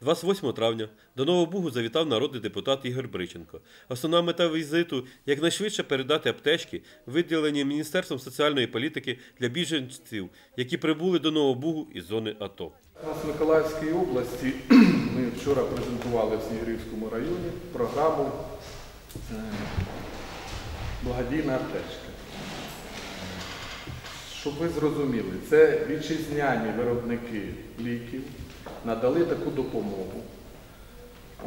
28 травня до Нового Бугу завітав народний депутат Ігор Бриченко. Основна мета візиту якнайшвидше передати аптечки, виділені Міністерством соціальної політики для біженців, які прибули до Нового Бугу із зони АТО. Нас в Миколаївській області ми вчора презентували в Снігирівському районі програму е, Благодійна аптечка. Щоб ви зрозуміли, це вітчизняні виробники ліків надали таку допомогу.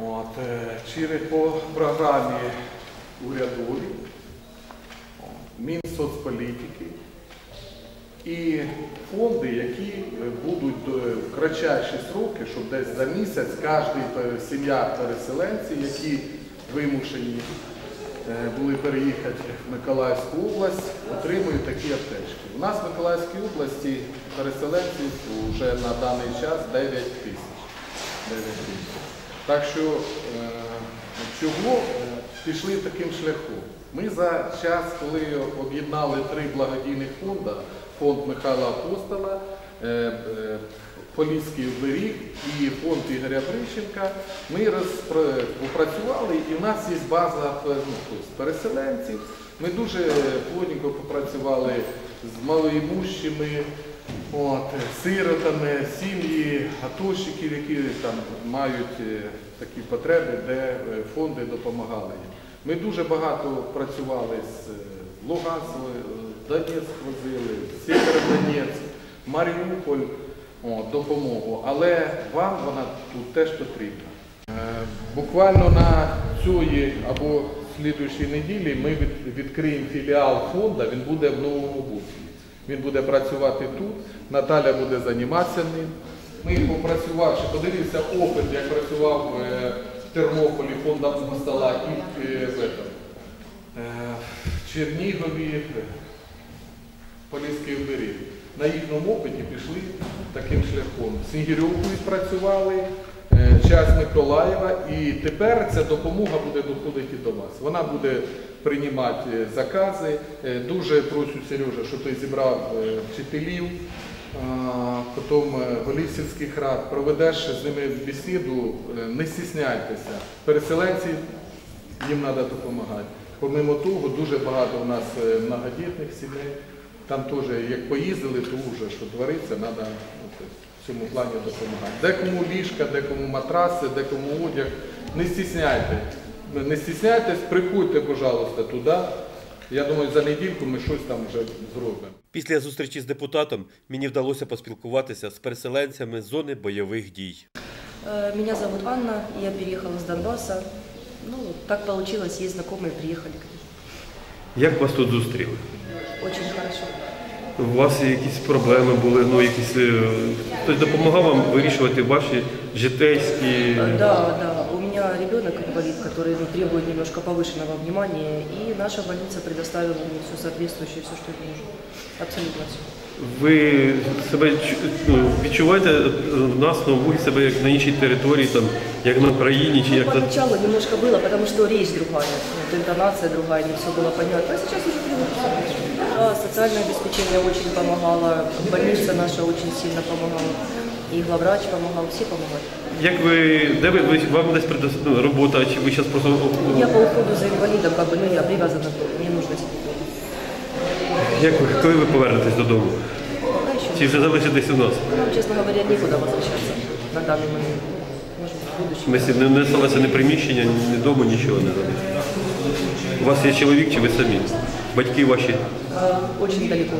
От, е, через по програмі урядовій, о, Мінсоцполітики і фонди, які е, будуть е, в кратчайші сроки, щоб десь за місяць кожна сім'я переселенців, які вимушені були переїхати в Миколаївську область, отримують такі аптечки. У нас в Миколаївській області переселенців вже на даний час 9 тисяч. 9 тисяч. Так що чому чого е, пішли таким шляхом? Ми за час, коли об'єднали три благодійних фонди, фонд Михайла Апостола, е, е, Поліський оберіг і фонд Ігоря Брищенка, ми попрацювали і в нас є база е, ну, переселенців. Ми дуже плотненько попрацювали з малоімущими, От, сиротами, сім'ї, атошників, які там мають такі потреби, де фонди допомагали їм. Ми дуже багато працювали з Луганськом, Донецьк возили, Сєвєродонецьк, Маріуполь, допомогу. Але вам вона тут теж потрібна. Е, Буквально на цієї або слідуючій неділі ми від- відкриємо філіал фонду, він буде в Новому Буці. Він буде працювати тут, Наталя буде займатися ним. Ми попрацювавши, подивився опит, як працював е, в Тернополі фонд Апостола і е, в, е, в Чернігові, е, Поліський. На їхньому опиті пішли таким шляхом. Снігирьовку відпрацювали, е, час Миколаєва, і тепер ця допомога буде доходити до вас. Вона буде приймати е, закази. Е, Дуже прошу Сережа, щоб ти зібрав вчителів, потім голів сільських рад, проведеш з ними бесіду, не стісняйтеся. Переселенці їм треба допомагати. Помимо того, дуже багато у нас многодітних сімей. Там теж, як поїздили, то вже що твориться, треба в цьому плані допомагати. Декому ліжка, декому матраси, декому одяг. Не стісняйте. Не стісняйтесь, приходьте, пожалуйста, туди. Я думаю, за недільку ми щось там вже зробимо. Після зустрічі з депутатом мені вдалося поспілкуватися з переселенцями з зони бойових дій. Э, Меня зовут Анна, я переехала с Донбасса. Ну, так получилось, есть знакомые, приехали. Як вас тут зустріли? Очень У вас якісь проблеми були, ну якісь е, хтось допомагав вам вирішувати ваші житейські. Э, Да, да, у меня ребенок инвалид, который ну, требует немножко повышенного внимания, и наша больница предоставила мне все соответствующее, все, что ему нужно. Абсолютно все. Ви себе чу- ну, відчуваєте е, в нас на вулиці себе як на іншій території, там як на Україні чи як на Поначалу немножко было, потому что речь другая, вот, интонация другая, не все было понятно. А сейчас уже привыкли. Да, социальное обеспечение очень помогало, больница наша очень сильно помогала, и главврач помогал, все помогали. як ви де ви, ви вам десь предос- ну, робота, чи ви зараз просто Я по уходу за инвалидом, как бы, ну, я привязана, мне нужно сидеть дома. як ви коли ви повернетесь додому? Пока еще Чи вже залишитесь у нас? Нам, честно говоря, некуда возвращаться на данный момент. Ми не, не сталося ні приміщення, ні дому, нічого не залишилося. У вас є чоловік чи ви самі? Батьки ваші? А, очень далеко.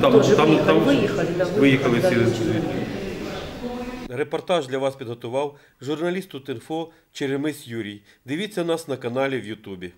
Там, Тоже виїхали, виїхали, да, виїхали всі. Репортаж для вас підготував журналіст Тутинфо Черемис Юрій. Дивіться нас на каналі в Ютубі.